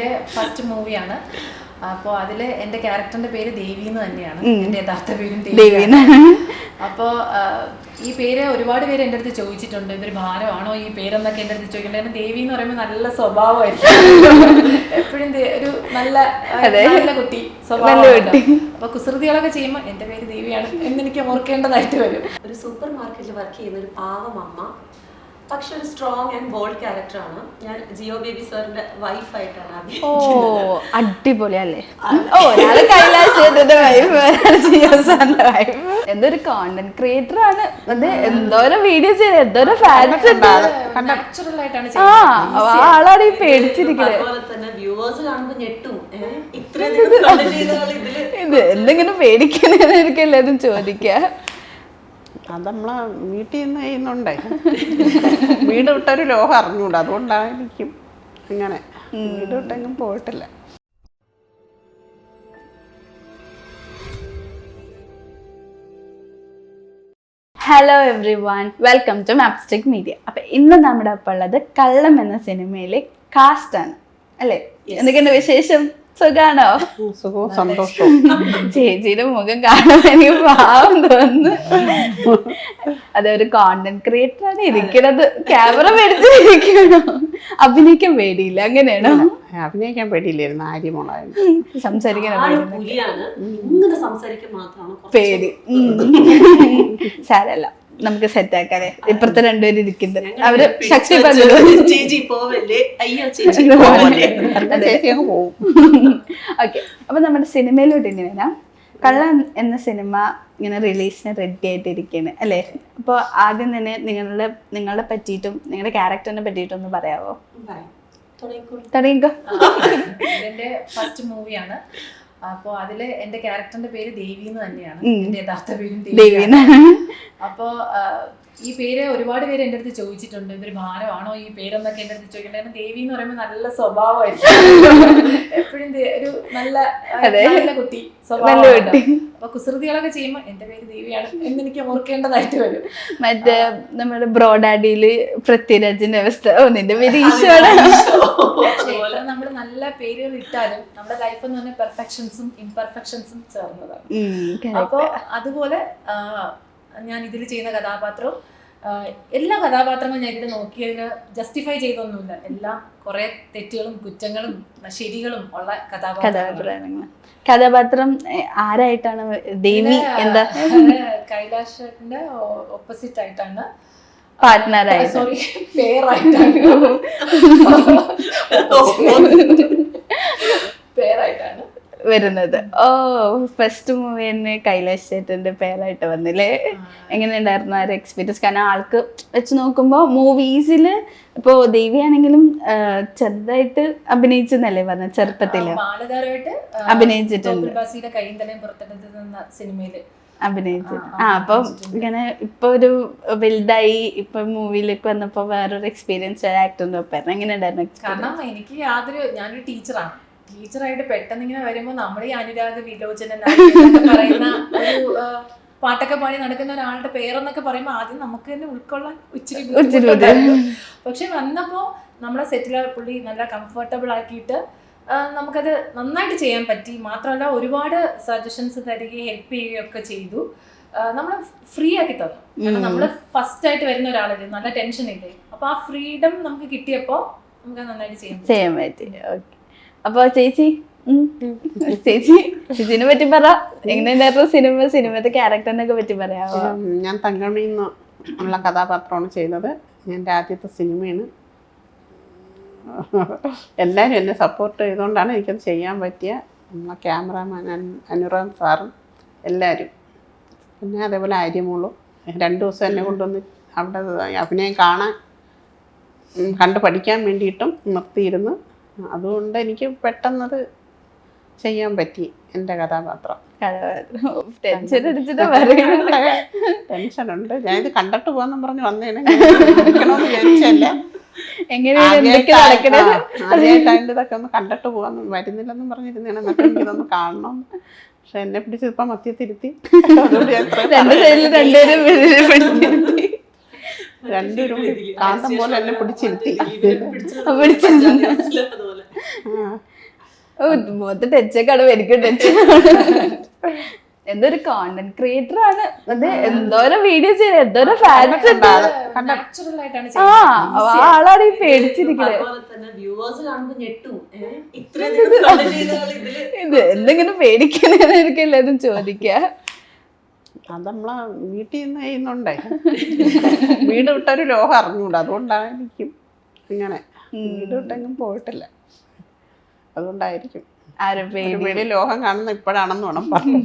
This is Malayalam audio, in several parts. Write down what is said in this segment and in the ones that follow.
ഇതെന്റെ ഫസ്റ്റ് മൂവിയാണ് അപ്പോൾ അതിൽ എന്റെ ക്യാരക്ടറിന്റെ പേര് ദേവി എന്ന് തന്നെയാണ് എന്റെ യഥാർത്ഥ പേരും ദേവി അപ്പോൾ ഈ പേര് ഒരുപാട് പേര് എന്റെ അടുത്ത് ചോദിച്ചിട്ടുണ്ട്. ഇതൊരു ഭാരമാണോ ഈ പേരെന്നൊക്കെ എന്റെ അടുത്ത് ചോദിക്കുന്നത് കാരണം ദേവി എന്ന് പറയുമ്പോൾ നല്ല സ്വഭാവമായിരിക്കും. എപ്പോഴും ഒരു നല്ല നല്ല കുട്ടി സ്വഭാവമായിട്ട് അപ്പൊ കുസൃതികളൊക്കെ ചെയ്യുമ്പോൾ എന്റെ പേര് ദേവിയാണ് എന്ന് എനിക്ക് ഓർക്കേണ്ടതായിട്ട് വരും. ഒരു സൂപ്പർ മാർക്കറ്റിൽ വർക്ക് ചെയ്യുന്ന ഒരു പാവം അമ്മ പക്ഷെ ഒരു സ്ട്രോങ് ആൻഡ് ബോൾഡ് ക്യാരക്ടറാണ് ഞാൻ ജിയോ ബേബി സാറിന്റെ വൈഫായിട്ടാണ് ഓ അഭിനയിക്കുന്നത്. അടിപൊളി അല്ലേ ഓ ഒരാൾ കൈലാശത്തിന്റെ വൈഫ് ജിയോ സാറിന്റെ വൈഫ് എന്തൊരു കോണ്ടന്റ് ക്രിയേറ്റർ ആണ്. അത് എന്തോരം വീഡിയോ ചെയ്ത് എന്തോരം ഫാൻസ് ആളാണ് ഈ പേടിച്ചിരിക്കുന്നത് അതുപോലെ തന്നെ വ്യൂവേഴ്സ് കാണുമ്പോൾ ഞെട്ടും. ഇത്രയും എന്തെങ്കിലും പേടിക്കുന്നതായിരിക്കും എല്ലാവരും ചോദിക്കുക. അത് നമ്മളെ വീട്ടിൽ നിന്ന് ചെയ്യുന്നുണ്ടേ. വീട് വിട്ടൊരു ലോകം അറിഞ്ഞൂടാ. അതുകൊണ്ടായിരിക്കും ഇങ്ങനെ. വീട് വിട്ടെങ്കിലും പോയിട്ടില്ല. Hello everyone welcome to മാപ്സ്റ്റിക് media അപ്പൊ ഇന്ന് നമ്മുടെ ഒപ്പം ഉള്ളത് കള്ളം എന്ന സിനിമയിലെ കാസ്റ്റ് ആണ്. അല്ലേ? എന്തൊക്കെയുണ്ട് വിശേഷം? സുഖാണോ? സുഖവും സന്തോഷവും. ചേച്ചിയുടെ മുഖം കാണുമ്പോൾ എനിക്ക് പാവം തോന്നുന്നു. അതൊരു കോണ്ടന്റ് ക്രിയേറ്റർ ആണ് ഇരിക്കുന്നത്. ക്യാമറ മേടിച്ചിരിക്കണോ അഭിനയിക്കാൻ പേടിയില്ല അങ്ങനെയാണോ? അഭിനയിക്കാൻ പേടിയില്ലായിരുന്നു ആര്യമോളായിരുന്നു. സംസാരിക്കാൻ പേടി. സാരല്ല. നമുക്ക് സെറ്റ് ആക്കാല്ലേ ഇപ്പുറത്തെ രണ്ടുപേരും ഇരിക്കുന്നുണ്ട്. അവർ ശക്തി പറഞ്ഞു ചേച്ചി പോവല്ലേ? അയ്യോ ചേച്ചി പോവല്ലേ? ചേച്ചി അങ്ങ് പോവും. ഓക്കെ അപ്പൊ നമ്മുടെ സിനിമയിലോട്ട് ഇനി വരാം. കള്ള എന്ന സിനിമ ഇങ്ങനെ റിലീസിന് റെഡി ആയിട്ടിരിക്കുകയാണ് അല്ലേ? അപ്പോൾ ആദ്യം തന്നെ നിങ്ങളുടെ നിങ്ങളെ പറ്റിയിട്ടും നിങ്ങളുടെ ക്യാരക്ടറിനെ പറ്റിയിട്ടും ഒന്ന് പറയാവോ. തുടങ്ങിക്കോ. ഫസ്റ്റ് മൂവിയാണ് അപ്പോൾ അതിൽ എന്റെ ക്യാരക്ടറിന്റെ പേര് ദേവി എന്ന് തന്നെയാണ് എന്റെ യഥാർത്ഥ പേരും ദേവി അപ്പോൾ ഈ പേര് ഒരുപാട് പേര് എന്റെ അടുത്ത് ചോദിച്ചിട്ടുണ്ട്. ഇതൊരു ഭാരമാണോ ഈ പേരെന്നൊക്കെ എന്റെ അടുത്ത് ചോദിക്കുന്നത് ദേവി എന്ന് പറയുമ്പോൾ നല്ല സ്വഭാവമായിരിക്കും. എപ്പോഴും ഒരു നല്ല നല്ല കുട്ടി സ്വഭാവം. അപ്പൊ കുസൃതികളൊക്കെ ചെയ്യുമ്പോൾ എന്റെ പേര് ദേവിയാണ് എന്നെനിക്ക് ഓർക്കേണ്ടതായിട്ട് വരും. മറ്റേ നമ്മുടെ ബ്രോഡാഡിയിൽ പൃഥ്വിരാജിന്റെ അവസ്ഥ. നിന്റെ പേര് നമ്മൾ നല്ല പേരുകൾ ഇട്ടാലും നമ്മുടെ ലൈഫ് എന്ന് പറഞ്ഞാൽ പെർഫെക്ഷൻസും ഇംപെർഫെക്ഷൻസും ചേർന്നതാണ്. അപ്പോൾ അതുപോലെ ഞാൻ ഇതിൽ ചെയ്യുന്ന കഥാപാത്രവും എല്ലാ കഥാപാത്രങ്ങളും ഞാൻ ഇതിൽ നോക്കിയതിന് ജസ്റ്റിഫൈ ചെയ്തൊന്നുമില്ല. എല്ലാം കുറെ തെറ്റുകളും കുറ്റങ്ങളും ശരികളും ഉള്ള കഥാപാത്രങ്ങളാണ്. കഥാപാത്രങ്ങൾ കഥാപാത്രം ആരായിട്ടാണ്? ദേവി എന്താ? കൈലാഷന്റെ ഓപ്പോസിറ്റ് ആയിട്ടാണ് പാർട്ട്ണറായിട്ട് സോറി പേരായിട്ടാണ്. വരുന്നത്. ഓ ഫസ്റ്റ് മൂവി തന്നെ കൈലാഷ് ചേട്ടന്റെ പേരായിട്ട് വന്നില്ലേ? എങ്ങനെയുണ്ടായിരുന്നു ആ ഒരു എക്സ്പീരിയൻസ് കാരണം ആൾക്ക് വെച്ച് നോക്കുമ്പോൾ മൂവീസിൽ ഇപ്പോൾ ദേവിയാണെങ്കിലും ചെറുതായിട്ട് അഭിനയിച്ചെന്നല്ലേ പറഞ്ഞ ചെറുപ്പത്തിൽ. ബാലതാരമായിട്ട് അഭിനയിച്ചിട്ടുണ്ട്. സിനിമയിൽ. അഭിനയിച്ചിട്ട് ആ അപ്പം ഇങ്ങനെ ഇപ്പൊ ഒരു വലുതായി ഇപ്പൊ മൂവിയിലേക്ക് വന്നപ്പോ വേറൊരു എക്സ്പീരിയൻസ് ആക്ടറിന്റെ ഒപ്പം എങ്ങനെ ഉണ്ടായിരുന്നു കാരണം എനിക്ക് യാതൊരു ഞാനൊരു ടീച്ചറാണ് ടീച്ചറായിട്ട് പെട്ടെന്ന് ഇങ്ങനെ വരുമ്പോൾ നമ്മുടെ ഈ അനുരാഗ വിലോചന പറയുന്ന ഒരു പാട്ടൊക്കെ പാടി നടക്കുന്ന ഒരാളുടെ പേരെന്നൊക്കെ പറയുമ്പോൾ ആദ്യം നമുക്ക് തന്നെ ഉൾക്കൊള്ളാൻ ഇച്ചിരി ബുദ്ധിമുട്ടുണ്ടായിരുന്നു. പക്ഷെ വന്നപ്പോൾ നമ്മളെ സെറ്റിലെ പുള്ളി നല്ല കംഫർട്ടബിൾ ആക്കിയിട്ട് നമുക്കത് നന്നായിട്ട് ചെയ്യാൻ പറ്റി. മാത്രമല്ല ഒരുപാട് സജഷൻസ് തരികയും ഹെൽപ്പ് ചെയ്യുകയും ഒക്കെ ചെയ്തു. നമ്മൾ ഫ്രീ ആക്കി തന്നു. കാരണം നമ്മൾ ഫസ്റ്റ് ആയിട്ട് വരുന്ന ഒരാളല്ലേ നല്ല ടെൻഷൻ ഇല്ലേ? അപ്പൊ ആ ഫ്രീഡം നമുക്ക് കിട്ടിയപ്പോ നമുക്ക് നന്നായിട്ട് ചെയ്യാൻ പറ്റി. ചെയ്യാൻ പറ്റി. ഓക്കെ അപ്പൊ ചേച്ചി ചേച്ചി ചേച്ചിനെ പറ്റി പറ. എങ്ങനെയുണ്ടായിരുന്നു സിനിമ സിനിമത്തെ പറ്റി പറയാവോ ഞാൻ തങ്കമണി ഉള്ള കഥാപാത്രമാണ് ചെയ്യുന്നത്. എന്റെ ആദ്യത്തെ സിനിമയാണ്. എല്ലാവരും എന്നെ സപ്പോർട്ട് ചെയ്തുകൊണ്ടാണ് എനിക്കത് ചെയ്യാൻ പറ്റിയ. നമ്മളെ ക്യാമറാമാൻ അനുറാം സാറും എല്ലാവരും പിന്നെ അതേപോലെ ആര്യമോളും രണ്ട് ദിവസം എന്നെ കൊണ്ടുവന്ന് അവിടെ അഭിനയം കാണാൻ കണ്ട് പഠിക്കാൻ വേണ്ടിയിട്ടും നിർത്തിയിരുന്നു. അതുകൊണ്ട് എനിക്ക് പെട്ടെന്നത് ചെയ്യാൻ പറ്റി എന്റെ കഥാപാത്രം. ടെൻഷൻ അടിച്ചിട്ട് ടെൻഷനുണ്ട് ഞാനിത് കണ്ടിട്ട് പോകാന്നും പറഞ്ഞ് വന്നേനെ. വിചാരിച്ചല്ല. ഇതൊക്കെ ഒന്ന് കണ്ടിട്ട് പോകാൻ വരുന്നില്ലെന്നും പറഞ്ഞിരുന്നാണ് എന്നിട്ട് എനിക്കിതൊന്ന് കാണണം പക്ഷെ എന്നെ പിടിച്ച് ഇപ്പൊ മധ്യത്തിരുത്തി അതുകൊണ്ട് രണ്ട് സൈഡിൽ രണ്ടുപേരും കാന്തം പോലെ എന്നെ പിടിച്ചിരുത്തി പിടിച്ചിരുന്നു. ഓ മൊത്തം ടച്ചൊക്കെയാണ് എനിക്ക് ടച്ച്. എന്തൊരു കോണ്ടന്റ് ക്രിയേറ്റർ ആണ്. അത് എന്തോരം വീഡിയോ ചെയ്ത് എന്തോരം ഫാൻസ് ആ ചെയ്യുന്നത്. ആളാണ് ഈ പേടിച്ചിരിക്കുന്നത് ഇത് എന്തെങ്കിലും പേടിക്കണേന്ന് എനിക്ക് എല്ലാവരും ചോദിക്കുക അത് നമ്മളെ വീട്ടിൽ നിന്ന് ചെയ്യുന്നുണ്ടേ. വീട് വിട്ടൊരു ലോകം അറിഞ്ഞൂടാ. അതുകൊണ്ടായിരിക്കും ഇങ്ങനെ. വീട് വിട്ടെങ്കിലും പോയിട്ടില്ല. അതുകൊണ്ടായിരിക്കും. ആരും ലോഹം ലോകം കാണുന്ന ഇപ്പോഴാണെന്ന് വേണം പറഞ്ഞു.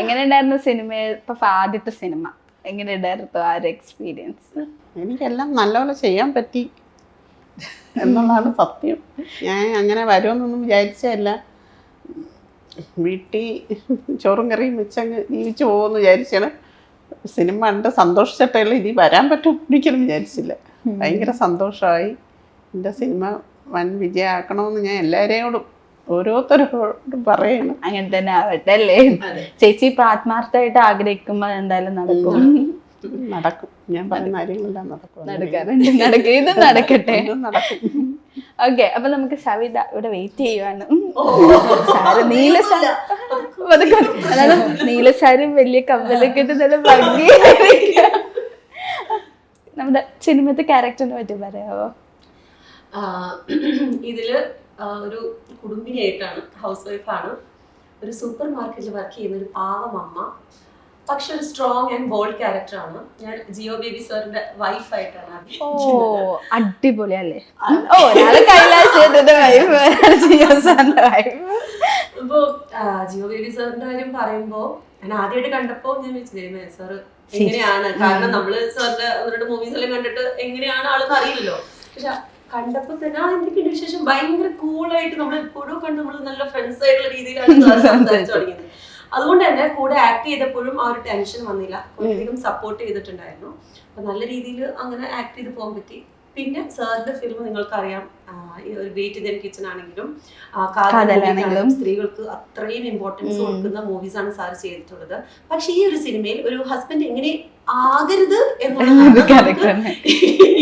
എങ്ങനെ ഉണ്ടായിരുന്നു സിനിമ ഇപ്പൊ ആദ്യത്തെ സിനിമ? എങ്ങനെ ഉണ്ടായിരുന്നു ആ ഒരു എക്സ്പീരിയൻസ് എനിക്കെല്ലാം നല്ലപോലെ ചെയ്യാൻ പറ്റി എന്നുള്ളതാണ് സത്യം. ഞാൻ അങ്ങനെ വരുമെന്നൊന്നും വിചാരിച്ചതല്ല. വീട്ടിൽ ചോറും കറിയും വെച്ചങ്ങ് ജീവിച്ചു പോകുമെന്ന് വിചാരിച്ചാണ് സിനിമ കണ്ട് സന്തോഷിച്ചിട്ടേ ഉള്ളൂ. ഇനി വരാൻ പറ്റും ഒരിക്കലും വിചാരിച്ചില്ല. ഭയങ്കര സന്തോഷമായി. എന്റെ സിനിമ വൻ വിജയമാക്കണമെന്ന് ഞാൻ എല്ലാവരെയോടും ഓരോരുത്തരോടും പറയണം. അങ്ങനെ തന്നെ ആവട്ടെ അല്ലേ? ചേച്ചി ഇപ്പൊ ആത്മാർത്ഥമായിട്ട് ആഗ്രഹിക്കുമ്പോ എന്തായാലും നടക്കും. നടക്കും. ഞാൻ പറയുന്ന കാര്യങ്ങളെല്ലാം നടക്കും. നടക്കാറുണ്ട്. നടക്കും. ഇത് നടക്കട്ടെ. ഇതും നടക്കും. ഓക്കെ അപ്പൊ നമുക്ക് സവിത ഇവിടെ വെയിറ്റ് ചെയ്യുവാണ്. സാറ് നീല സാരി അതാണ് നീല സാരി വലിയ കമ്മലൊക്കെ ഇട്ട് നല്ല ഭംഗി നമ്മുടെ സിനിമത്തെ ക്യാരക്ടറിനെ പറ്റി പറയാമോ ഇതിൽ ഒരു കുടുംബിനിയായിട്ടാണ് ഹൗസ് വൈഫാണ് ഒരു സൂപ്പർ മാർക്കറ്റിൽ വർക്ക് ചെയ്യുന്ന ഒരു പാവം അമ്മ. പക്ഷെ ഒരു സ്ട്രോങ് ആൻഡ് ബോൾഡ് ക്യാരക്ടറാണ് ഞാൻ ജിയോ ബേബി സാറിന്റെ വൈഫായിട്ടാണ് ഓ അടിപൊളി അല്ലേ ഓ ഒരാൾ വൈഫ് ജിയോ സാറിന്റെ വൈഫ് അപ്പോ ജിയോ ബേബി സാറിന്റെ കാര്യം പറയുമ്പോ ഞാൻ ആദ്യമായിട്ട് കണ്ടപ്പോ ഞാൻ വിചാരിച്ചു സാറ് എങ്ങനെയാണ്? കാരണം നമ്മൾ സാറിന്റെ അവരുടെ മൂവീസ് എല്ലാം കണ്ടിട്ട് എങ്ങനെയാണ് ആളെന്ന് അറിയില്ലല്ലോ. പക്ഷെ കണ്ടപ്പോ തന്നെ ആ എന്തൊക്കെയുണ്ട് വിശേഷം ഭയങ്കര കൂളായിട്ട് നമ്മൾ എപ്പോഴും കണ്ട് നമ്മൾ നല്ല ഫ്രണ്ട്സ് ആയിട്ടുള്ള രീതിയിലാണ് സംസാരിച്ചു തുടങ്ങിയത്. അതുകൊണ്ട് തന്നെ കൂടെ ആക്ട് ചെയ്തപ്പോഴും ആ ഒരു ടെൻഷൻ വന്നില്ല. കുറേയധികം സപ്പോർട്ട് ചെയ്തിട്ടുണ്ടായിരുന്നു. അപ്പൊ നല്ല രീതിയിൽ അങ്ങനെ ആക്ട് ചെയ്ത് പോകാൻ പറ്റി. പിന്നെ സാറിന്റെ ഫിലിം നിങ്ങൾക്കറിയാം ഒരു വെയിറ്റ് കിച്ചൺ ആണെങ്കിലും കാതലാണെങ്കിലും. സ്ത്രീകൾക്ക് അത്രയും ഇമ്പോർട്ടൻസ് കൊടുക്കുന്ന മൂവീസ് ആണ് സാർ ചെയ്തിട്ടുള്ളത്. പക്ഷെ ഈ ഒരു സിനിമയിൽ ഒരു ഹസ്ബൻഡ് എങ്ങനെ ആകരുത് എന്നുള്ള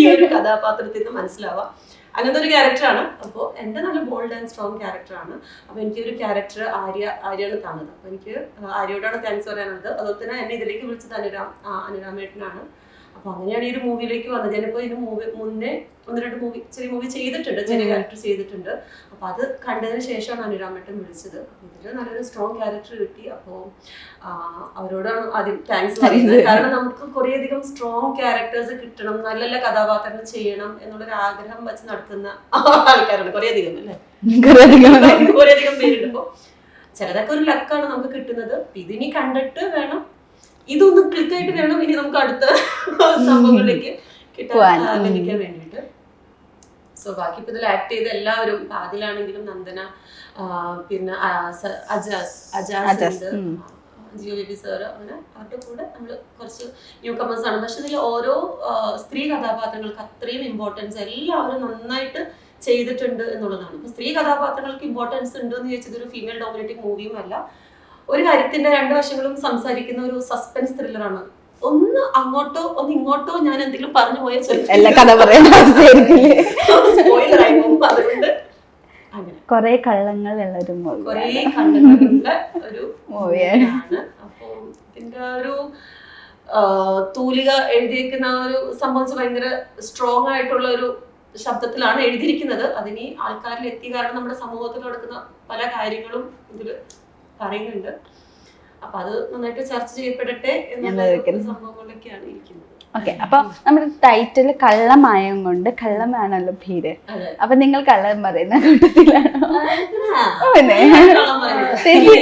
ഈ ഒരു കഥാപാത്രത്തിൽ നിന്ന് മനസ്സിലാവാം. അങ്ങനത്തെ ഒരു ക്യാരക്ടറാണ് അപ്പോൾ എന്റെ നല്ല ബോൾഡ് ആൻഡ് സ്ട്രോങ് ക്യാരക്ടറാണ് അപ്പോൾ എനിക്ക് ഒരു ക്യാരക്ടർ ആര്യ ആര്യാണ് തന്നത്. അപ്പോൾ എനിക്ക് ആര്യയോടാണ് താങ്ക്സ് പറയാനുള്ളത്. അതുപോലെ തന്നെ എന്നെ ഇതിലേക്ക് വിളിച്ചത് അനുരാം അനുരാമേട്ടനാണ്. അപ്പോൾ അങ്ങനെയാണ് ഈ ഒരു മൂവിയിലേക്ക് വന്നത്. ഞാനിപ്പോ ഇതിന് മൂവി മുന്നേ ഒന്ന് രണ്ട് മൂവി ചെറിയ മൂവി ചെയ്തിട്ടുണ്ട് ചെറിയ ക്യാരക്ടർ ചെയ്തിട്ടുണ്ട്. അപ്പൊ അത് കണ്ടതിന് ശേഷമാണ് അനുരാമേട്ടൻ വിളിച്ചത്. ഇതിൽ നല്ലൊരു സ്ട്രോങ് ക്യാരക്ടർ കിട്ടി. അപ്പോൾ അവരോടാണ് ആദ്യം താങ്ക്സ് പറയുന്നത്. കാരണം നമുക്ക് കുറേ അധികം സ്ട്രോങ് ക്യാരക്ടേഴ്സ് കിട്ടണം നല്ല നല്ല കഥാപാത്രങ്ങൾ ചെയ്യണം എന്നുള്ളൊരു ആഗ്രഹം വെച്ച് നടത്തുന്ന ആൾക്കാരാണ് കുറേയധികം അല്ലേ? കുറേയധികം പേരുണ്ട്. അപ്പോൾ ചിലതൊക്കെ ഒരു ലക്കാണ് നമുക്ക് കിട്ടുന്നത്. ഇതിനി കണ്ടിട്ട് വേണം ഇതൊന്ന് ക്ലിക്കായിട്ട് വേണം ഇനി നമുക്ക് അടുത്ത സംഭവങ്ങളിലേക്ക് കിട്ടാൻ ലഭിക്കാൻ വേണ്ടിയിട്ട്. സോ ബാക്കി ഇപ്പൊ ഇതിൽ ആക്ട് ചെയ്ത എല്ലാവരും അതിലാണെങ്കിലും നന്ദന പിന്നെ അജാസ് അജാസ്. ഉണ്ട്. ജിയോ ബേബി സാർ അങ്ങനെ അവരുടെ കൂടെ നമ്മൾ കുറച്ച് ന്യൂ കമേഴ്സ് ആണ്. പക്ഷെ ഇതിൽ ഓരോ സ്ത്രീ കഥാപാത്രങ്ങൾക്ക് അത്രയും ഇമ്പോർട്ടൻസ് എല്ലാവരും നന്നായിട്ട് ചെയ്തിട്ടുണ്ട് എന്നുള്ളതാണ്. സ്ത്രീ കഥാപാത്രങ്ങൾക്ക് ഇമ്പോർട്ടൻസ് ഉണ്ട് എന്ന് ചോദിച്ചത് ഒരു ഫീമെയിൽ ഡോമിനേറ്റിംഗ് മൂവിയും അല്ല. ഒരു കാര്യത്തിന്റെ രണ്ട് വശങ്ങളും സംസാരിക്കുന്ന ഒരു സസ്പെൻസ് ത്രില്ലറാണ് ഒന്ന് അങ്ങോട്ടോ ഒന്ന് ഇങ്ങോട്ടോ ഞാൻ എന്തെങ്കിലും പറഞ്ഞു പോയ അതുകൊണ്ട് കൊറേ കള്ളങ്ങൾ ഉള്ള ഒരു കുറേ ഒരു മൂവിയാണ്. അപ്പോ ഇതിന്റെ ഒരു തൂലിക എഴുതിയിരിക്കുന്ന ഒരു സംബന്ധിച്ച് ഭയങ്കര സ്ട്രോങ് ആയിട്ടുള്ള ഒരു ശബ്ദത്തിലാണ് എഴുതിയിരിക്കുന്നത്. അതിനി ആൾക്കാരിൽ എത്തി കാരണം നമ്മുടെ സമൂഹത്തിൽ നടക്കുന്ന പല കാര്യങ്ങളും ഇതിൽ പറയുന്നുണ്ട്. അപ്പൊ അത് നന്നായിട്ട് ചർച്ച ചെയ്യപ്പെടട്ടെ എന്നുള്ള. സംഭവങ്ങളിലൊക്കെയാണ് ഇരിക്കുന്നത്. ഓക്കെ അപ്പൊ നമ്മുടെ ടൈറ്റിൽ കള്ളമായം കൊണ്ട് കള്ളമാണല്ലോ ഭീര്. അപ്പൊ നിങ്ങൾ കള്ളം പറയുന്ന കൂട്ടത്തിലാണോ? പിന്നെ. ചേച്ചി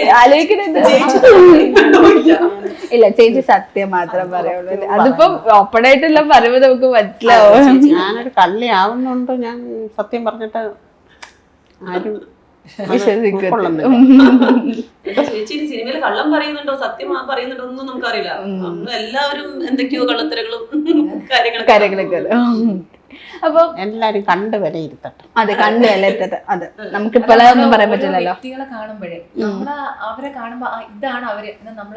ഇല്ല. ചേച്ചി സത്യം മാത്രം പറയുള്ളൂ? അതിപ്പോ ഓപ്പൺ ആയിട്ടുള്ള പറയുമ്പോ നമുക്ക് മനസ്സിലാവും. ഞാനൊരു കള്ളിയാവുന്നുണ്ടോ. ഞാൻ സത്യം പറഞ്ഞിട്ട് ആരും ചേച്ചി സിനിമയിൽ കള്ളം പറയുന്നുണ്ടോ? സത്യം പറയുന്നുണ്ടോ ഒന്നും നമുക്കറിയില്ല. എല്ലാവരും എന്തൊക്കെയോ കള്ളത്തരങ്ങളും കാര്യങ്ങളൊക്കെ അപ്പൊ എല്ലാരും കണ്ടു വിലയിരുത്തട്ടെ. അതെ കണ്ടു വിലയിരുത്തട്ടെ. അതെ. നമുക്ക് ഇപ്പോഴൊന്നും പറയാൻ പറ്റില്ലല്ലോ. വ്യക്തികളെ കാണുമ്പോഴേ നമ്മൾ അവരെ കാണുമ്പോ ഇതാണ് അവർ നമ്മൾ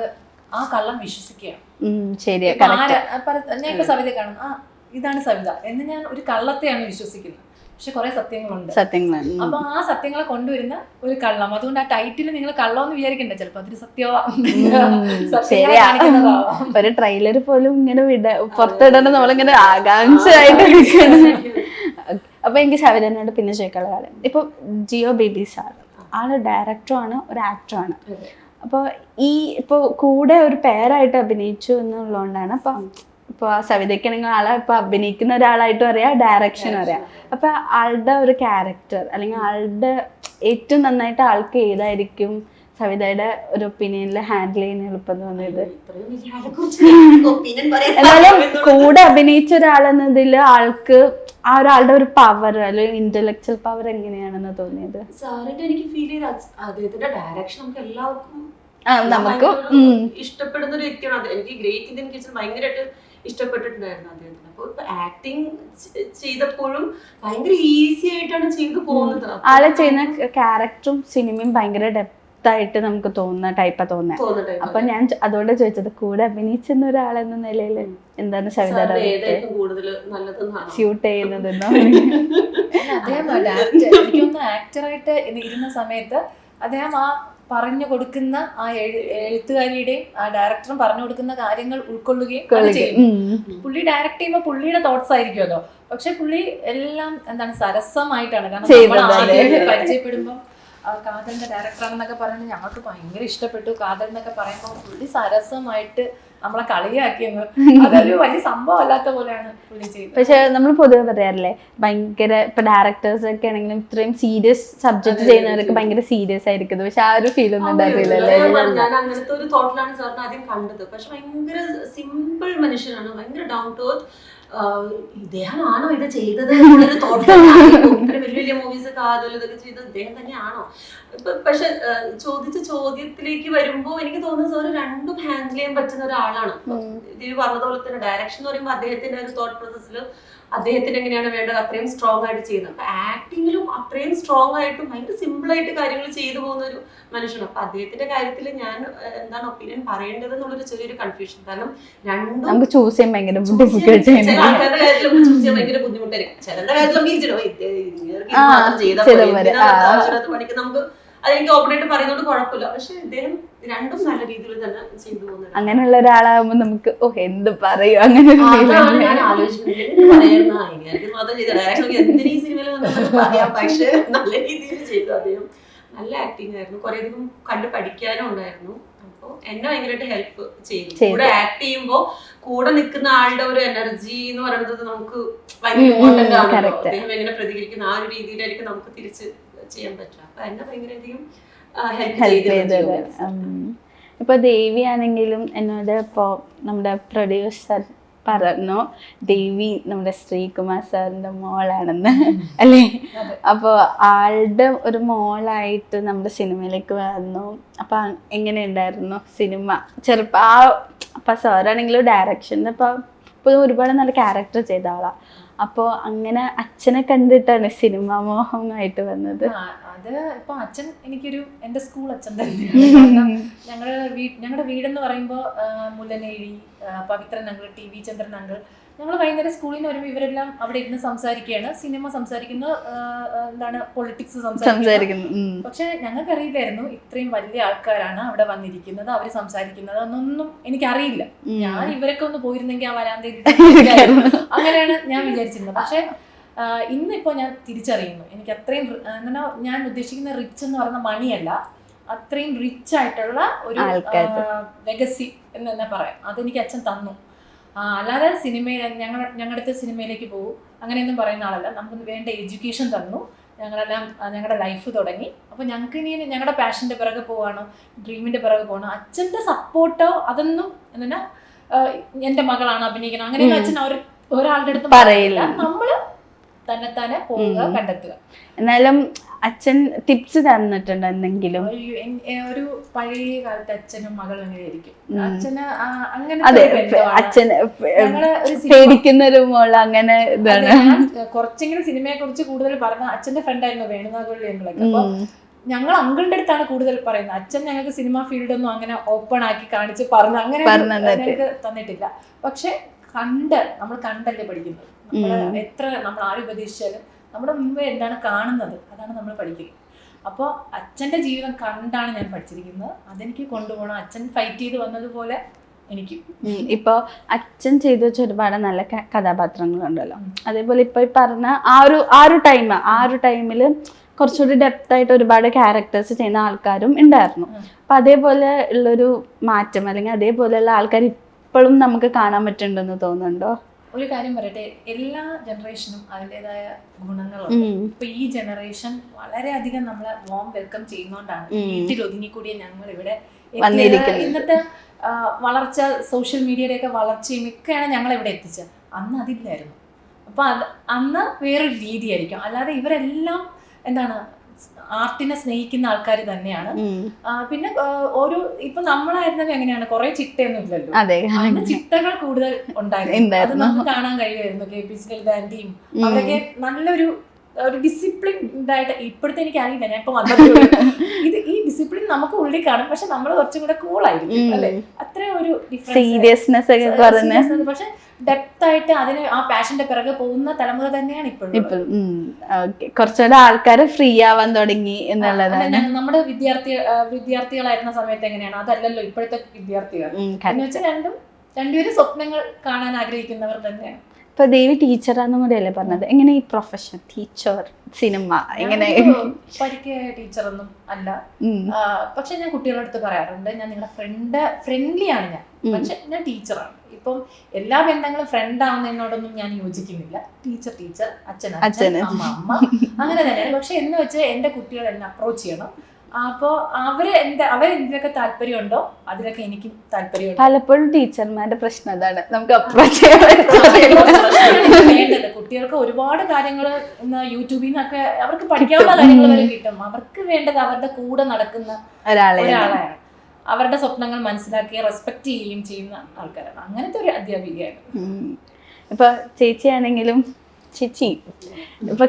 ആ കള്ളം വിശ്വസിക്കുക ഉം, ശരിയാ ഇപ്പൊ കറക്റ്റ് ആരാ- ആ, പറ- ഞാൻ ഇപ്പൊ സവിത കാണും ആ ഇതാണ് സവിത എന്ന് ഞാൻ ഒരു കള്ളത്തെയാണ് വിശ്വസിക്കുന്നത്. പക്ഷെ കുറെ സത്യങ്ങളുണ്ട്. സത്യങ്ങളാണ്. അപ്പൊ ആ സത്യങ്ങളെ കൊണ്ടുവരുന്ന ഒരു കള്ളം. അതുകൊണ്ട് ആ ടൈറ്റിൽ നിങ്ങൾ കള്ളം എന്ന് വിചാരിക്കണ്ട. ചിലപ്പോ അതൊരു സത്യമാവാം. ഒരു ട്രെയിലർ പോലും ഇങ്ങനെ വിട പുറത്തിടണം നമ്മളിങ്ങനെ ആകാംക്ഷയായിട്ട് അപ്പൊ എനിക്ക് ശബരനോട് പിന്നെ ചോദിക്കാനുള്ള കാര്യം. ഇപ്പൊ ജിയോ ബേബി സാർ ആൾ ഡയറക്ടറും ആണ് ഒരു ആക്ടറും ആണ്. അപ്പൊ അപ്പോൾ ഈ ഇപ്പോൾ കൂടെ ഒരു പേരായിട്ട് അഭിനയിച്ചു എന്നുള്ളതുകൊണ്ടാണ് അപ്പൊ ഇപ്പോൾ സവിതയ്ക്ക് സവിതയ്ക്കാണെങ്കിൽ ആളെ ഇപ്പൊ അഭിനയിക്കുന്ന ഒരാളായിട്ടും അറിയാം ഡയറക്ഷൻ അറിയാം. അപ്പൊ ആളുടെ ഒരു ക്യാരക്ടർ അല്ലെങ്കിൽ ആളുടെ ഏറ്റവും നന്നായിട്ട് ആൾക്ക് ഏതായിരിക്കും സവിതയുടെ ഒരു ഒപ്പീനിയനിൽ ഹാൻഡിൽ ചെയ്യാൻ എളുപ്പം തോന്നിയത്? എന്നാലും കൂടെ അഭിനയിച്ച ഒരാളെന്നതിൽ ആൾക്ക് ആ ഒരാളുടെ ഒരു പവർ അല്ലെങ്കിൽ ഇന്റലക്ച്വൽ പവർ എങ്ങനെയാണെന്ന് തോന്നിയത്? സാറിന്റെ എനിക്ക് ഫീൽ ചെയ്ത അദ്ദേഹത്തിന്റെ ഡയറക്ഷൻ നമുക്ക് എല്ലാവർക്കും നമുക്ക് ഭയങ്കര ഇഷ്ടപ്പെടുന്ന ഒരു വ്യക്തിയാണ്. എനിക്ക് ഗ്രേറ്റ് ഇന്ത്യൻ കിച്ചൺ ഭയങ്കരമായിട്ട് ഇഷ്ടപ്പെട്ടിട്ടുണ്ടായിരുന്നു അദ്ദേഹത്തിന്. അപ്പോൾ ഇപ്പൊ ആക്ടിങ് ചെയ്തപ്പോഴും ഭയങ്കര ഈസി ആയിട്ടാണ് ചെയ്തു പോകുന്നത്. ആളെ ചെയ്യുന്ന ക്യാരക്ടറും സിനിമയും ഭയങ്കര ഡെപ്ത് ആയിട്ട് നമുക്ക് തോന്നുന്ന ടൈപ്പാ തോന്നുന്നത്. അപ്പൊ ഞാൻ അതുകൊണ്ട് ചോദിച്ചത് കൂടെ അഭിനയിച്ചെന്ന ഒരാളെന്ന നിലയിൽ എന്താണ് നല്ലതെന്നാണ്? സ്യൂട്ട് എനിക്കൊന്ന് ആക്ടറായിട്ട് ഇരുന്ന സമയത്ത് അദ്ദേഹം ആ പറഞ്ഞു കൊടുക്കുന്ന ആ എഴു- എഴുത്തുകാരിയുടെയും ആ ഡയറക്ടറും പറഞ്ഞു കൊടുക്കുന്ന കാര്യങ്ങൾ ഉൾക്കൊള്ളുകയും ചെയ്യും പുള്ളി ഡയറക്ട് ചെയ്യുമ്പോൾ പുള്ളിയുടെ തോട്ട്സ് ആയിരിക്കുമല്ലോ പക്ഷെ പുള്ളി എല്ലാം എന്താണ് സരസമായിട്ടാണ്. കാരണം നമ്മൾ. പരിചയപ്പെടുമ്പോൾ കാതലിന്റെ ഡയറക്ടറാണെന്നൊക്കെ പറയുന്നത് ഞങ്ങൾക്ക് ഭയങ്കര ഇഷ്ടപ്പെട്ടു. കാതൽ എന്നൊക്കെ പറയുമ്പോൾ പുള്ളി സരസമായിട്ട് നമ്മളെ കളിയാക്കിയെന്ന്. അതൊരു വലിയ സംഭവം അല്ലാത്ത പോലെയാണ് പുള്ളി ചെയ്തത്. പക്ഷെ നമ്മൾ പൊതുവെ പറയാറില്ലേ ഭയങ്കര ഇപ്പൊ ഡയറക്ടേഴ്സ് ഒക്കെ ആണെങ്കിലും ഇത്രയും സീരിയസ് സബ്ജക്ട് ചെയ്യുന്നവർക്ക് ഭയങ്കര സീരിയസ് ആയിരിക്കും. പക്ഷെ ആ ഒരു ഫീൽ ഒന്നും ഞാൻ ഞാൻ അങ്ങനത്തെ ഒരു തോട്ടിലാണ് സാറിന് ആദ്യം കണ്ടത്. പക്ഷെ ഭയങ്കര സിമ്പിൾ മനുഷ്യനാണ്. ഭയങ്കര ഡൗൺ ടു ഇദ്ദേഹമാണോ ഇത് ചെയ്തത് എന്നുള്ളൊരു തോട്ടം ഇത്ര വലിയ വലിയ മൂവീസ് കാതൽ ഇതൊക്കെ ചെയ്തത് ഇദ്ദേഹം തന്നെയാണോ? ഇപ്പൊ പക്ഷെ ചോദിച്ച ചോദ്യത്തിലേക്ക് വരുമ്പോ എനിക്ക് തോന്നുന്നത് സാറ് രണ്ടും ഹാൻഡിൽ ചെയ്യാൻ പറ്റുന്ന ഒരാളാണ്. ഇത് പറഞ്ഞതുപോലെ തന്നെ ഡയറക്ഷൻ എന്ന് പറയുമ്പോൾ അദ്ദേഹത്തിന്റെ ഒരു തോട്ട് പ്രോസസ്സിൽ അദ്ദേഹത്തിന് എങ്ങനെയാണ് വേണ്ടത്? അത്രയും സ്ട്രോങ് ആയിട്ട് ചെയ്യുന്നത്. അപ്പൊ ആക്ടിങ്ങിലും അത്രയും സ്ട്രോങ് ആയിട്ടും ഭയങ്കര സിമ്പിൾ ആയിട്ട് കാര്യങ്ങൾ ചെയ്തു പോകുന്ന ഒരു മനുഷ്യനാണ്. അപ്പൊ അദ്ദേഹത്തിന്റെ കാര്യത്തിൽ ഞാൻ എന്താണ് ഒപ്പീനിയൻ പറയേണ്ടത് എന്നുള്ളൊരു ചെറിയൊരു കൺഫ്യൂഷൻ കാരണം രണ്ടും നമുക്ക് ചൂസ് ചെയ്യാൻ ഭയങ്കര ആൾക്കാരുടെ കാര്യത്തിൽ ചെയ്യാൻ ഭയങ്കര ബുദ്ധിമുട്ടായിരിക്കും. ചിലരുടെ കാര്യത്തിൽ നമുക്ക് ചെയ്താൽ പണിക്ക് നമുക്ക് അതെനിക്ക് ഓപ്പൺ ആയിട്ട് പറയുന്നതുകൊണ്ട് കുഴപ്പമില്ല. പക്ഷെ ഇദ്ദേഹം രണ്ടും നല്ല രീതിയിൽ തന്നെ ചെയ്തു പോകുന്നത് അങ്ങനെയുള്ള ഒരാളാകുമ്പോ നമുക്ക് ഓ എന്ത് പറയും? അങ്ങനെ ഞാൻ പക്ഷെ നല്ല രീതിയിൽ ചെയ്തു. അദ്ദേഹം നല്ല ആക്ടിങ് ആയിരുന്നു. കുറെ അധികം കണ്ട് പഠിക്കാനും ഉണ്ടായിരുന്നു. അപ്പൊ എന്നെ ഭയങ്കരമായിട്ട് ഹെൽപ്പ് ചെയ്തു. കൂടെ ആക്ട് ചെയ്യുമ്പോ കൂടെ നിൽക്കുന്ന ആളുടെ ഒരു എനർജി എന്ന് പറയുന്നത് നമുക്ക് ഭയങ്കര ഇമ്പോർട്ടന്റ് ആണല്ലോ. അദ്ദേഹം എങ്ങനെ പ്രതികരിക്കുന്ന? ആ ഒരു രീതിയിലായിരിക്കും നമുക്ക് തിരിച്ച് ചെയ്യാൻ പറ്റുക അപ്പൊ എന്നെ ഭയങ്കരധികം ഹെൽപ്പ് ചെയ്തത് എന്നോട് ഇപ്പോ നമ്മുടെ പ്രൊഡ്യൂസർ പറഞ്ഞു ദേവി നമ്മുടെ ശ്രീകുമാർ സാറിന്റെ മോളാണെന്ന്. അല്ലേ? അപ്പോൾ അപ്പൊ ആളുടെ ഒരു മോളായിട്ട് നമ്മുടെ സിനിമയിലേക്ക് വന്നു. അപ്പൊ എങ്ങനെയുണ്ടായിരുന്നു സിനിമ? ചെറുപ്പം ആ അപ്പൊ സാറാണെങ്കിലും ഡയറക്ഷൻ ഇപ്പൊ ഒരുപാട് നല്ല ക്യാരക്ടർ ചെയ്ത ആളാ. അപ്പൊ അങ്ങനെ അച്ഛനെ കണ്ടിട്ടാണ് സിനിമ മോഹമായിട്ട് വന്നത്. അത് ഇപ്പൊ അച്ഛൻ എനിക്കൊരു എന്റെ സ്കൂൾ അച്ഛൻ തന്നെയാണ്. ഞങ്ങളുടെ വീട് ഞങ്ങളുടെ വീടെന്ന് പറയുമ്പോൾ Mullanezhi Pavithran uncle T V Chandran uncle ഞങ്ങൾ വൈകുന്നേരം സ്കൂളിൽ നിന്ന് വരുമ്പോൾ ഇവരെല്ലാം അവിടെ ഇരുന്ന് സംസാരിക്കുകയാണ്. സിനിമ സംസാരിക്കുന്നു എന്താണ് പൊളിറ്റിക്സ് സംസാരിക്കുന്നു. പക്ഷെ ഞങ്ങൾക്ക് അറിയില്ലായിരുന്നു ഇത്രയും വലിയ ആൾക്കാരാണ് അവിടെ വന്നിരിക്കുന്നത് അവർ സംസാരിക്കുന്നത് എന്നൊന്നും എനിക്കറിയില്ല. ഞാൻ ഇവരൊക്കെ ഒന്ന് പോയിരുന്നെങ്കിൽ ആ വരാന്തയിൽ അങ്ങനെയാണ് ഞാൻ വിചാരിച്ചിരുന്നത്. പക്ഷെ ഇന്നിപ്പോ ഞാൻ തിരിച്ചറിയുന്നു. എനിക്ക് അത്രയും എന്നാ ഞാൻ ഉദ്ദേശിക്കുന്ന റിച്ച് എന്ന് പറയുന്ന മണിയല്ല അത്രയും റിച്ച് ആയിട്ടുള്ള ഒരു വെഗസി ലെഗസി എന്ന് തന്നെ പറയാം. അതെനിക്ക് അച്ഛൻ തന്നു. അല്ലാതെ സിനിമയിൽ ഞങ്ങൾ ഞങ്ങളുടെ അടുത്ത് സിനിമയിലേക്ക് പോകും. അങ്ങനെയൊന്നും പറയുന്ന ആളല്ല. നമുക്ക് വേണ്ട എഡ്യൂക്കേഷൻ തന്നു. ഞങ്ങളെല്ലാം ഞങ്ങളുടെ ലൈഫ് തുടങ്ങി. അപ്പോൾ ഞങ്ങൾക്ക് ഇനി ഞങ്ങളുടെ പാഷന്റെ പിറകെ പോവാണോ ഡ്രീമിന്റെ പിറകെ പോകണോ അച്ഛന്റെ സപ്പോർട്ടോ അതൊന്നും എന്നാ എന്റെ മകളാണ് അഭിനയിക്കണം അങ്ങനെയൊന്നും അച്ഛൻ ഒരു ഒരാളുടെ അടുത്ത് പറയില്ല. നമ്മൾ തന്നെത്താനെ പോവുക. കണ്ടെത്തുക. എന്നാലും അച്ഛൻ ടിപ്സ് തന്നിട്ടുണ്ട് എന്തെങ്കിലും? ഒരു പഴയ കാലത്ത് അച്ഛനും മകളും അങ്ങനെ. അച്ഛന് ആ, അതെ സിനിമ- പേടിക്കുന്ന ഒരു മോൾ അങ്ങനെ ഇതാണ്. കുറച്ചെങ്കിലും സിനിമയെ കുറിച്ച് കൂടുതൽ പറഞ്ഞ അച്ഛന്റെ ഫ്രണ്ട് ആയിരുന്നു വേണുനാഗുള്ളി അങ്കിളൊക്കെ അപ്പൊ ഉം. ഞങ്ങൾ അങ്കിളിന്റെ അടുത്താണ് കൂടുതൽ പറയുന്നത്. അച്ഛൻ ഞങ്ങൾക്ക് സിനിമ ഫീൽഡ് ഒന്നും അങ്ങനെ ഓപ്പൺ ആക്കി കാണിച്ച് പറഞ്ഞു അങ്ങനെ ഞങ്ങൾക്ക് തന്നിട്ടില്ല. പക്ഷെ കണ്ട് നമ്മൾ കണ്ടല്ലേ പഠിക്കുന്നത്. നമ്മൾ എത്ര നമ്മൾ ആര് ഉപദേശിച്ചാലും നമ്മുടെ മുമ്പ് എന്താണ് കാണുന്നത്? അതാണ് നമ്മൾ പഠിക്കുക. അപ്പോൾ അച്ഛന്റെ ജീവിതം കണ്ടാണ് ഞാൻ പഠിച്ചിരിക്കുന്നത്. അതെനിക്ക് കൊണ്ടുപോകണം. അച്ഛൻ ഫൈറ്റ് ചെയ്ത് വന്നതുപോലെ എനിക്ക്. ഇപ്പോൾ ഇപ്പൊ അച്ഛൻ ചെയ്തു വെച്ച ഒരുപാട് നല്ല കഥാപാത്രങ്ങളുണ്ടല്ലോ. അതേപോലെ ഇപ്പൊ ഈ പറഞ്ഞ ആ ഒരു ആ ഒരു ടൈം ആ ഒരു ടൈമിൽ കുറച്ചുകൂടി ഡെപ്ത് ആയിട്ട് ഒരുപാട് ക്യാരക്ടേഴ്സ് ചെയ്യുന്ന ആൾക്കാരും ഉണ്ടായിരുന്നു. അപ്പം അപ്പൊ അതേപോലെ ഉള്ളൊരു മാറ്റം അല്ലെങ്കിൽ അതേപോലെയുള്ള ആൾക്കാർ ഇപ്പോഴും നമുക്ക് കാണാൻ പറ്റുന്നുണ്ടെന്ന് തോന്നുന്നുണ്ടോ? ഒരു കാര്യം പറയട്ടെ എല്ലാ ജനറേഷനും അതിന്റെതായ ഗുണങ്ങളുണ്ട്. ഇപ്പൊ ഈ ജനറേഷൻ വളരെ അധികം നമ്മളെ വോം വെൽക്കം ചെയ്യുന്നോണ്ടാണ്. വീട്ടിൽ ഒതുങ്ങിക്കൂടിയ ഞങ്ങൾ ഇവിടെ. ഇന്നത്തെ വളർച്ച സോഷ്യൽ മീഡിയയുടെയൊക്കെ വളർച്ചയും ഒക്കെയാണ് ഞങ്ങളെ ഇവിടെ എത്തിച്ചത് അന്ന് അതില്ലായിരുന്നു അപ്പൊ അത് അന്ന് വേറൊരു രീതിയായിരിക്കും അല്ലാതെ ഇവരെല്ലാം എന്താണ് ആർട്ടിനെ സ്നേഹിക്കുന്ന ആൾക്കാർ തന്നെയാണ്. പിന്നെ ഒരു ഇപ്പൊ നമ്മളായിരുന്നത് എങ്ങനെയാണ്? കുറെ ചിട്ടയൊന്നും ഇല്ലല്ലോ അതെ. അന്ന് ചിട്ടകൾ കൂടുതൽ ഉണ്ടായിരുന്നു. അത് നമുക്ക് കാണാൻ കഴിയുമായിരുന്നു. കെ പി സി ആന്റിയും അവരൊക്കെ നല്ലൊരു ഒരു ഡിസിപ്ലിൻ ഇതായിട്ട് ഇപ്പോഴത്തെ എനിക്ക് അറിയില്ല ഞാൻ ഇപ്പൊ വന്നതേ. ഇത് ഈ ഡിസിപ്ലിൻ നമുക്ക് ഉള്ളിൽ കാണും പക്ഷെ നമ്മൾ കുറച്ചും കൂടെ കൂൾ ആയിരിക്കും അല്ലെ? അത്ര ഒരു സീരിയസ്നെസ് ഒക്കെ കുറഞ്ഞ്. പക്ഷെ ഡെപ്ത് ആയിട്ട് അതിന് ആ പാഷന്റെ പിറകെ പോകുന്ന തലമുറ തന്നെയാണ് ഇപ്പോഴും കുറച്ചുകൂടെ ആൾക്കാര് ഫ്രീ ആവാൻ തുടങ്ങി എന്നുള്ളതാണ്. അല്ല, നമ്മുടെ വിദ്യാർത്ഥി വിദ്യാർത്ഥികളായിരുന്ന സമയത്ത് എങ്ങനെയാണ്? അതല്ലല്ലോ ഇപ്പോഴത്തെ വിദ്യാർത്ഥികൾ. എന്ന്. വെച്ചാൽ രണ്ടും രണ്ടുപേരും സ്വപ്നങ്ങൾ കാണാൻ ആഗ്രഹിക്കുന്നവർ തന്നെയാണ്. ഇപ്പൊ ദേവി ടീച്ചറാന്നും കൂടെ അല്ലേ പറഞ്ഞത്? എങ്ങനെ ഈ പ്രൊഫഷൻ ടീച്ചർ സിനിമ എങ്ങനെ പരിക്കയായ ടീച്ചറൊന്നും അല്ല. പക്ഷെ ഞാൻ കുട്ടികളുടെ അടുത്ത് പറയാറുണ്ട് ഞാൻ നിങ്ങളുടെ ഫ്രണ്ട് ഫ്രണ്ട്ലി ആണ് ഞാൻ. പക്ഷെ ഞാൻ ടീച്ചറാണ്. ഇപ്പം എല്ലാ ബന്ധങ്ങളും ഫ്രണ്ട് ആവുന്നതിനോടൊന്നും ഞാൻ യോജിക്കുന്നില്ല. ടീച്ചർ ടീച്ചർ അച്ഛൻ അച്ഛൻ, അച്ഛൻ. അമ്മ അമ്മ. അങ്ങനെ തന്നെയാണ്. പക്ഷെ എന്ന് വെച്ച് എന്റെ കുട്ടികൾ എന്നെ അപ്രോച്ച് ചെയ്യണം. അപ്പോൾ അവർ എന്താ അവരെന്തിനൊക്കെ താല്പര്യമുണ്ടോ അതിനൊക്കെ എനിക്ക് താല്പര്യമുണ്ട്. പലപ്പോഴും ടീച്ചർമാരുടെ പ്രശ്നം അതാണ്. നമുക്ക് അപ്രോച്ച് കുട്ടികൾക്ക് ഒരുപാട് കാര്യങ്ങൾ യൂട്യൂബിൽ നിന്നൊക്കെ അവർക്ക് പഠിക്കാനുള്ള കാര്യങ്ങൾ വരെ കിട്ടും. അവർക്ക് വേണ്ടത് അവരുടെ കൂടെ നടക്കുന്ന ഒരാളെ. ഒരാളാണ് അവരുടെ സ്വപ്നങ്ങൾ മനസ്സിലാക്കി റെസ്പെക്ട് ചെയ്യുകയും ചെയ്യുന്ന ആൾക്കാരാണ്. അങ്ങനത്തെ ഒരു അധ്യാപികയാണ്. ഇപ്പൊ ചേച്ചിയാണെങ്കിലും ചേച്ചി ഇപ്പൊ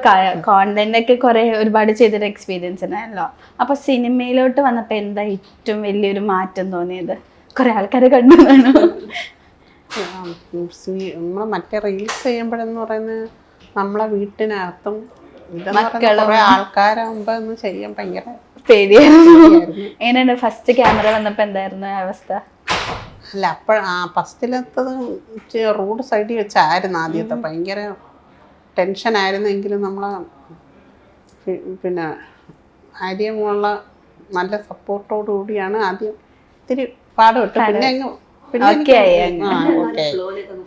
കോണ്ടന്റ് ഒക്കെ കുറെ ഒരുപാട് ചെയ്തൊരു എക്സ്പീരിയൻസ് ഉണ്ടായല്ലോ അപ്പൊ സിനിമയിലോട്ട് വന്നപ്പോ എന്താ ഏറ്റവും വലിയൊരു മാറ്റം തോന്നിയത്? കുറെ ആൾക്കാരെ കണ്ടതാണ്. നമ്മൾ മറ്റേ റീൽസ് ചെയ്യുമ്പോഴെന്ന് പറയുന്നത് നമ്മളെ വീട്ടിനകത്തും കുറെ ആൾക്കാരാകുമ്പോ ഒന്ന് ചെയ്യാൻ ഭയങ്കര പേടിയായിരുന്നു. ഫസ്റ്റ് ക്യാമറ വന്നപ്പോ എന്തായിരുന്നു അവസ്ഥ? അല്ല അപ്പോൾ ആ ഫസ്റ്റിലത്തത് റോഡ് സൈഡിൽ വെച്ചായിരുന്നു ആദ്യത്തെ. ഭയങ്കര ടെൻഷൻ ആയിരുന്നെങ്കിലും എങ്കിലും നമ്മൾ പിന്നെ ആര്യമുള്ള നല്ല സപ്പോർട്ടോടു കൂടിയാണ് ആദ്യം ഇത്തിരി പാടുപെട്ടു പിന്നെ അങ്ങ്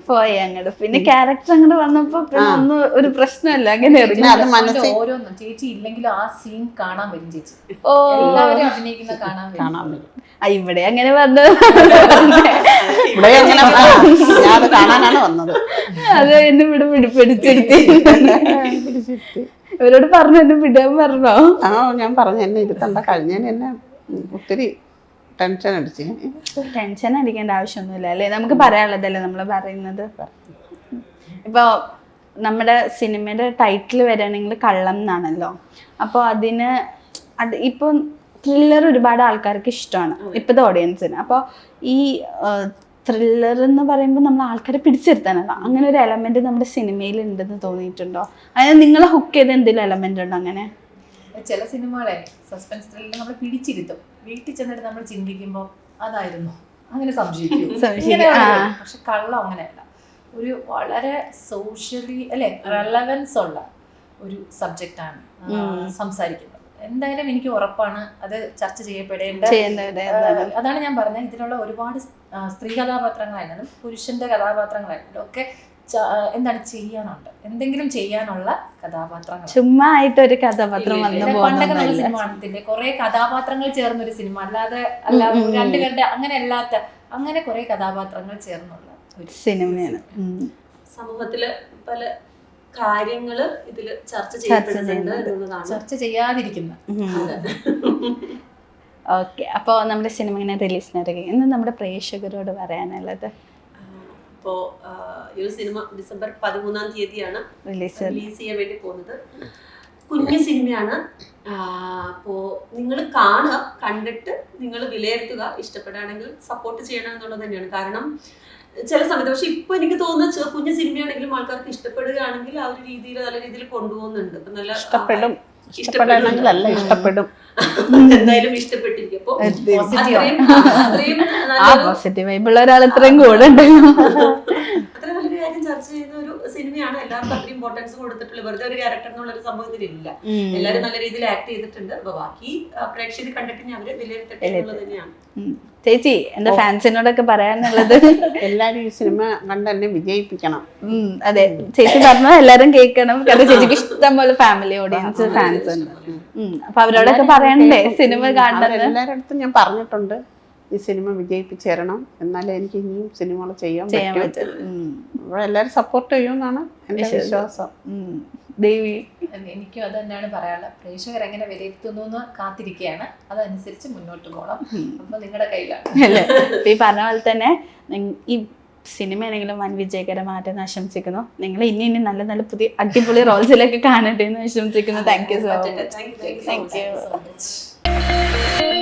പോയി അങ്ങോട്ട് പിന്നെ ക്യാരക്ടർ അങ്ങോട്ട് വന്നപ്പോ ഒന്നും ഒരു പ്രശ്നമല്ല. അങ്ങനെ ഓരോന്നും. ചേച്ചി ഇല്ലെങ്കിലും ആ സീൻ കാണാൻ വരും ചേച്ചി. ഓ. എല്ലാവരും അഭിനയിക്കുന്ന കാണാൻ വരും. കാണാൻ ആ, ഇവിടെ അങ്ങനെ വന്നത്. ഇവിടെ അങ്ങനെ ഞാൻ കാണാനാണ് വന്നത്. അത് എന്നെ ഇവിടെ പിടി- പിടിച്ചിരുത്തി ഇവരോട് പറഞ്ഞു എന്നെ വിടാൻ പറഞ്ഞോ? ആ ഞാൻ പറഞ്ഞു എന്നെ ഇരുത്തണ്ട. കഴിഞ്ഞ എന്നെ ഒത്തിരി ടെൻഷൻ അടിച്ച്. ടെൻഷൻ അടിക്കേണ്ട ആവശ്യമൊന്നുമില്ല അല്ലേ? നമുക്ക് പറയാനുള്ളതല്ലേ നമ്മൾ പറയുന്നത്? ഇപ്പൊ നമ്മുടെ സിനിമയുടെ ടൈറ്റിൽ വരികയാണെങ്കിൽ കള്ളം എന്നാണല്ലോ. അപ്പോൾ അതിന് അത് ഇപ്പം ത്രില്ലർ ഒരുപാട് ആൾക്കാർക്ക് ഇഷ്ടമാണ് ഇപ്പോഴത്തെ ഓഡിയൻസിന് അപ്പോൾ ഈ ത്രില്ലർ എന്ന് പറയുമ്പോൾ നമ്മൾ ആൾക്കാരെ പിടിച്ചിരുത്താനല്ല. അങ്ങനെ ഒരു എലമെന്റ് നമ്മുടെ സിനിമയിൽ ഉണ്ടെന്ന് തോന്നിയിട്ടുണ്ടോ? അതായത് നിങ്ങളെ ഹുക്ക് ചെയ്ത് എന്തെങ്കിലും എലമെന്റ് ഉണ്ടോ അങ്ങനെ? ചില സിനിമകളെ സസ്പെൻസ് ത്രില്ലിൽ നമ്മൾ പിടിച്ചിരുത്തും. വീട്ടിൽ ചെന്നിട്ട് നമ്മൾ ചിന്തിക്കുമ്പോൾ അതായിരുന്നു. അങ്ങനെ സംശയിക്കും. പക്ഷെ കള്ളം അങ്ങനെയല്ല. ഒരു വളരെ സോഷ്യലി അല്ലെ റെലവൻസ് ഉള്ള ഒരു സബ്ജക്റ്റാണ് സംസാരിക്കുന്നത്. എന്തായാലും എനിക്ക് ഉറപ്പാണ് അത് ചർച്ച ചെയ്യപ്പെടേണ്ട അതാണ് ഞാൻ പറഞ്ഞത്. ഇതിലുള്ള ഒരുപാട് സ്ത്രീ കഥാപാത്രങ്ങളായിരുന്നാലും പുരുഷന്റെ കഥാപാത്രങ്ങളായിരുന്നാലും ഒക്കെ എന്താണ് ചെയ്യാനുണ്ട്? എന്തെങ്കിലും ചെയ്യാനുള്ള കഥാപാത്രങ്ങൾ. ചുമ്മാ ആയിട്ട് ഒരു കഥാപാത്രം പണ്ടൊക്കെ നമ്മൾ സിനിമ കാണത്തില്ലേ കുറെ കഥാപാത്രങ്ങൾ ചേർന്ന ഒരു സിനിമ. അല്ലാതെ അല്ല. രണ്ടുപേരുടെ അങ്ങനെ അല്ലാത്ത അങ്ങനെ കുറെ കഥാപാത്രങ്ങൾ ചേർന്നുള്ള ഒരു സിനിമയാണ്. സമൂഹത്തിൽ പല കാര്യങ്ങൾ ഇതിൽ ചർച്ച ചർച്ച ചെയ്യപ്പെടുന്നുണ്ട് ചർച്ച ചെയ്യാതിരിക്കുന്ന. ഓക്കെ. അപ്പോൾ നമ്മുടെ സിനിമ ഇങ്ങനെ റിലീസിനിറങ്ങി ഇന്ന് നമ്മുടെ പ്രേക്ഷകരോട് പറയാനുള്ളത് അപ്പോ ആ, ഈ ഒരു സിനിമ ഡിസംബർ പതിമൂന്നാം തീയതിയാണ് റിലീസ് ചെയ്യാൻ വേണ്ടി പോകുന്നത്. കുഞ്ഞു സിനിമയാണ്. അപ്പോ നിങ്ങൾ കാണുക കണ്ടിട്ട് നിങ്ങൾ വിലയിരുത്തുക ഇഷ്ടപ്പെടുകയാണെങ്കിൽ സപ്പോർട്ട് ചെയ്യണം എന്നുള്ളത് തന്നെയാണ്. കാരണം ചില സമയത്ത് പക്ഷെ ഇപ്പൊ എനിക്ക് തോന്നുന്ന കുഞ്ഞു സിനിമയാണെങ്കിലും ആൾക്കാർക്ക് ഇഷ്ടപ്പെടുകയാണെങ്കിൽ ആ ഒരു രീതിയിൽ നല്ല രീതിയിൽ കൊണ്ടുപോകുന്നുണ്ട്. നല്ല ഇഷ്ടപ്പെടും. ഇഷ്ടപ്പെടും. ഇഷ്ടപ്പെടണമെങ്കിലല്ല ഇഷ്ടപ്പെടും. എന്തായാലും ഇഷ്ടപ്പെട്ടിരിക്കും അപ്പൊ അത്രയും പോസിറ്റീവ് വൈബുള്ള ഒരാൾ ഇത്രയും കൂടെ ഉണ്ടല്ലോ. അത്രയും നല്ലൊരു കാര്യം ചർച്ച ഒരു സിനിമയാണ് എല്ലാവർക്കും അത്ര ഇമ്പോർട്ടൻസ് കൊടുത്തിട്ടുള്ളത് വെറുതെ ഒരു ക്യാരക്ടർ എന്നുള്ള ഒരു സംഭവത്തിൽ ഇല്ല. എല്ലാവരും നല്ല രീതിയിൽ ആക്ട് ചെയ്തിട്ടുണ്ട്. അപ്പൊ ബാക്കി പ്രേക്ഷകർ കണ്ടിട്ട് ഞാൻ അവർ വിലയിരുത്തട്ടെ എന്നുള്ളത് തന്നെയാണ്. ചേച്ചി എന്റെ ഫാൻസിനോടൊക്കെ പറയാനുള്ളത്? എല്ലാരും ഈ സിനിമ കണ്ട് എന്നെ വിജയിപ്പിക്കണം. ഉം, അതെ. ചേച്ചി പറഞ്ഞ എല്ലാരും കേൾക്കണം. കാരണം ചേച്ചിക്ക് ഇഷ്ടം പോലെ ഫാമിലി ഓഡിയൻസ് ഫാൻസ് ഉണ്ട്. അപ്പൊ അവരോടൊക്കെ പറയണ്ടേ? സിനിമ കാണുന്നത് എല്ലാവരുടെ അടുത്തും ഞാൻ പറഞ്ഞിട്ടുണ്ട്. ഈ സിനിമ വിജയിപ്പിച്ച് തരണം എന്നാലേ എനിക്ക് ഇനിയും സിനിമകൾ ചെയ്യാൻ പറ്റും. എല്ലാരും എല്ലാവരും സപ്പോർട്ട് ചെയ്യുമെന്നാണ് എന്റെ വിശ്വാസം. വിശ്വാസം ദേവി. എനിക്കും അത് തന്നെയാണ് പറയാനുള്ളത്. പ്രേക്ഷകർ എങ്ങനെ വിലയിരുത്തുന്നു എന്ന് കാത്തിരിക്കുകയാണ്. അതനുസരിച്ച് മുന്നോട്ട് പോകണം. അപ്പൊ നിങ്ങളുടെ കയ്യിലാണ്. അല്ലേ? ഈ പറഞ്ഞ പോലെ തന്നെ ഈ സിനിമ ആണെങ്കിലും വൻ വിജയകരമായിട്ടെന്ന് ആശംസിക്കുന്നു. നിങ്ങൾ ഇനി ഇനി നല്ല നല്ല പുതിയ അടിപൊളി റോൾസിലൊക്കെ കാണട്ടെ എന്ന് ആശംസിക്കുന്നു. Thank you so much Thank you,